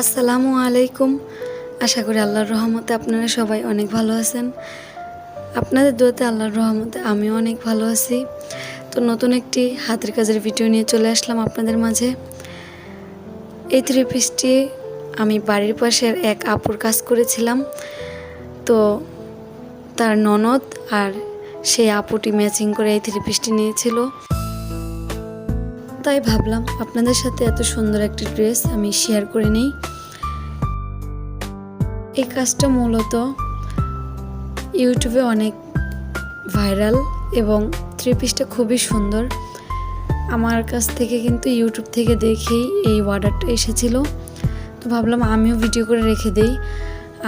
আসসালামু আলাইকুম। আশা করি আল্লাহর রহমতে আপনারা সবাই অনেক ভালো আছেন। আপনাদের দোয়াতে আল্লাহর রহমতে আমিও অনেক ভালো আছি। তো নতুন একটি হাতের কাজের ভিডিও নিয়ে চলে আসলাম আপনাদের মাঝে। এই থ্রি পিসটি আমি বাড়ির পাশের এক আপুর কাজ করেছিলাম। তো তার ননদ আর সেই আপুটি ম্যাচিং করে এই থ্রি পিসটি নিয়েছিল। তাই ভাবলাম আপনাদের সাথে এত সুন্দর একটি ড্রেস আমি শেয়ার করে নিই। এই কাজটা মূলত ইউটিউবে অনেক ভাইরাল এবং থ্রি পিসটা খুবই সুন্দর। আমার কাছ থেকে কিন্তু ইউটিউব থেকে দেখেই এই অর্ডারটা এসেছিল। তো ভাবলাম আমিও ভিডিও করে রেখে দেই।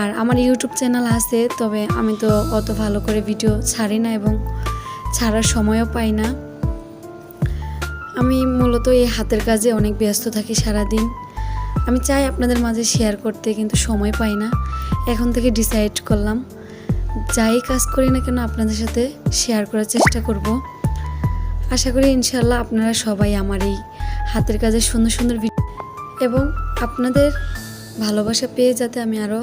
আর আমার ইউটিউব চ্যানেল আছে, তবে আমি তো অত ভালো করে ভিডিও ছাড়ি না এবং ছাড়ার সময়ও পাই না। আমি মূলত এই হাতের কাজে অনেক ব্যস্ত থাকি সারাদিন। আমি চাই আপনাদের মাঝে শেয়ার করতে, কিন্তু সময় পাই না। এখন থেকে ডিসাইড করলাম, যাই কাজ করি না কেন আপনাদের সাথে শেয়ার করার চেষ্টা করব। আশা করি ইনশাল্লাহ আপনারা সবাই আমার এই হাতের কাজের সুন্দর সুন্দর ভিডিও এবং আপনাদের ভালোবাসা পেয়ে যাতে আমি আরও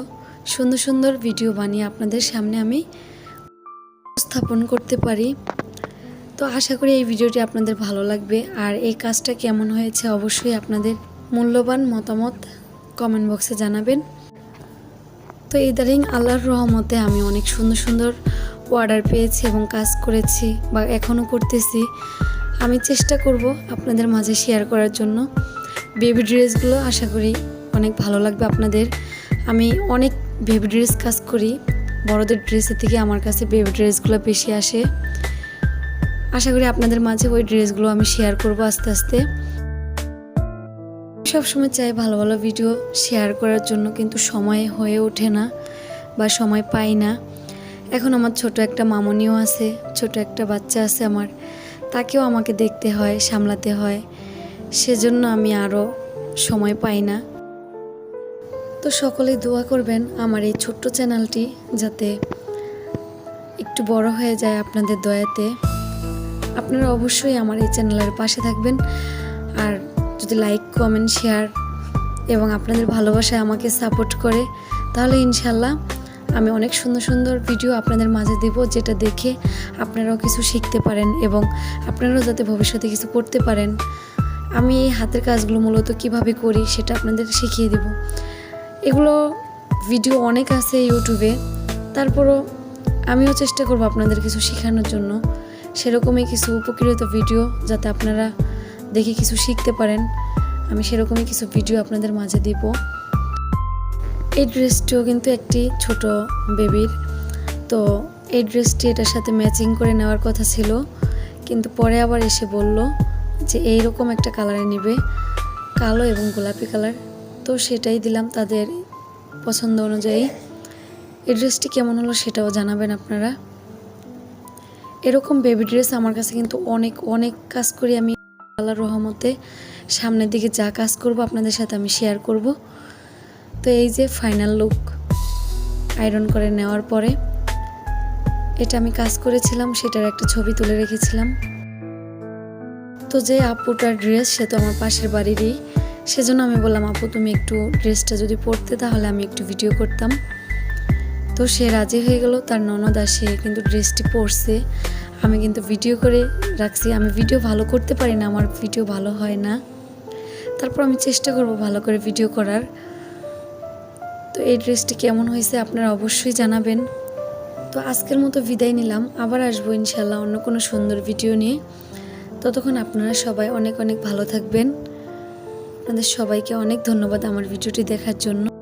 সুন্দর সুন্দর ভিডিও বানিয়ে আপনাদের সামনে আমি স্থাপন করতে পারি। তো আশা করি এই ভিডিওটি আপনাদের ভালো লাগবে। আর এই কাজটা কেমন হয়েছে অবশ্যই আপনাদের মূল্যবান মতামত কমেন্ট বক্সে জানাবেন। তো ইদারিং আল্লাহর রহমতে আমি অনেক সুন্দর সুন্দর অর্ডার পেয়েছি এবং কাজ করেছি বা এখনও করতেছি। আমি চেষ্টা করব আপনাদের মাঝে শেয়ার করার জন্য। বেবি ড্রেসগুলো আশা করি অনেক ভালো লাগবে আপনাদের। আমি অনেক বেবি ড্রেস কাজ করি। বড়দের ড্রেসের থেকে আমার কাছে বেবি ড্রেসগুলো বেশি আসে। আশা করি আপনাদের মাঝে ওই ড্রেসগুলো আমি শেয়ার করব আস্তে আস্তে। সবসময় চাই ভালো ভালো ভিডিও শেয়ার করার জন্য, কিন্তু সময় হয়ে ওঠে না বা সময় পাই না। এখন আমার ছোট একটা মামনিও আছে, ছোট একটা বাচ্চা আছে আমার। তাকেও আমাকে দেখতে হয়, সামলাতে হয়। সেজন্য আমি আরও সময় পাই না। তো সকলেই দোয়া করবেন আমার এই ছোট্ট চ্যানেলটি যাতে একটু বড় হয়ে যায় আপনাদের দয়াতে। আপনারা অবশ্যই আমার এই চ্যানেলের পাশে থাকবেন। আর যদি লাইক কমেন্ট শেয়ার এবং আপনাদের ভালোবাসায় আমাকে সাপোর্ট করে, তাহলে ইনশাল্লাহ আমি অনেক সুন্দর সুন্দর ভিডিও আপনাদের মাঝে দেব যেটা দেখে আপনারাও কিছু শিখতে পারেন এবং আপনারাও যাতে ভবিষ্যতে কিছু করতে পারেন। আমি এই হাতের কাজগুলো মূলত কীভাবে করি সেটা আপনাদের শিখিয়ে দেব। এগুলো ভিডিও অনেক আছে ইউটিউবে তারপরও আমিও চেষ্টা করব আপনাদের কিছু শেখানোর জন্য। সেরকমই কিছু উপকৃত ভিডিও যাতে আপনারা দেখে কিছু শিখতে পারেন। আমি সেরকমই কিছু ভিডিও আপনাদের মাঝে দিব। এই ড্রেসটিও কিন্তু একটি ছোট বেবির তো এই ড্রেসটি এটার সাথে ম্যাচিং করে নেওয়ার কথা ছিল। কিন্তু পরে আবার এসে বলল যে এই রকম একটা কালারে নেবে, কালো এবং গোলাপি কালার তো সেটাই দিলাম তাদের পছন্দ অনুযায়ী। এই ড্রেসটি কেমন হলো সেটাও জানাবেন আপনারা। এরকম বেবি ড্রেস আমার কাছে কিন্তু অনেক অনেক কাজ করি। আমি আল্লাহর রহমতে সামনের দিকে যা কাজ করব আপনাদের সাথে আমি শেয়ার করব। তো এই যে ফাইনাল লুক আয়রন করে নেওয়ার পরে, এটা আমি কাজ করেছিলাম, সেটার একটা ছবি তুলে রেখেছিলাম। তো যে আপুটার ড্রেস সে তো আমার পাশের বাড়িরই। সেজন্য আমি বললাম, আপু, তুমি একটু ড্রেসটা যদি পরতে, তাহলে আমি একটু ভিডিও করতাম। তো সে রাজি হয়ে গেল, তার ননদ আসে, কিন্তু ড্রেসটি পরছে। আমি কিন্তু ভিডিও করে রাখছি, আমি ভিডিও ভালো করতে পারি না, আমার ভিডিও ভালো হয় না। তারপর আমি চেষ্টা করব ভালো করে ভিডিও করার। তো এই ড্রেসটি কেমন হয়েছে আপনারা অবশ্যই জানাবেন। তো আজকের মতো বিদায় নিলাম, আবার আসব ইনশাল্লাহ অন্য কোনো সুন্দর ভিডিও নিয়ে। ততক্ষণ আপনারা সবাই অনেক অনেক ভালো থাকবেন। আপনাদের সবাইকে অনেক ধন্যবাদ আমার ভিডিওটি দেখার জন্য।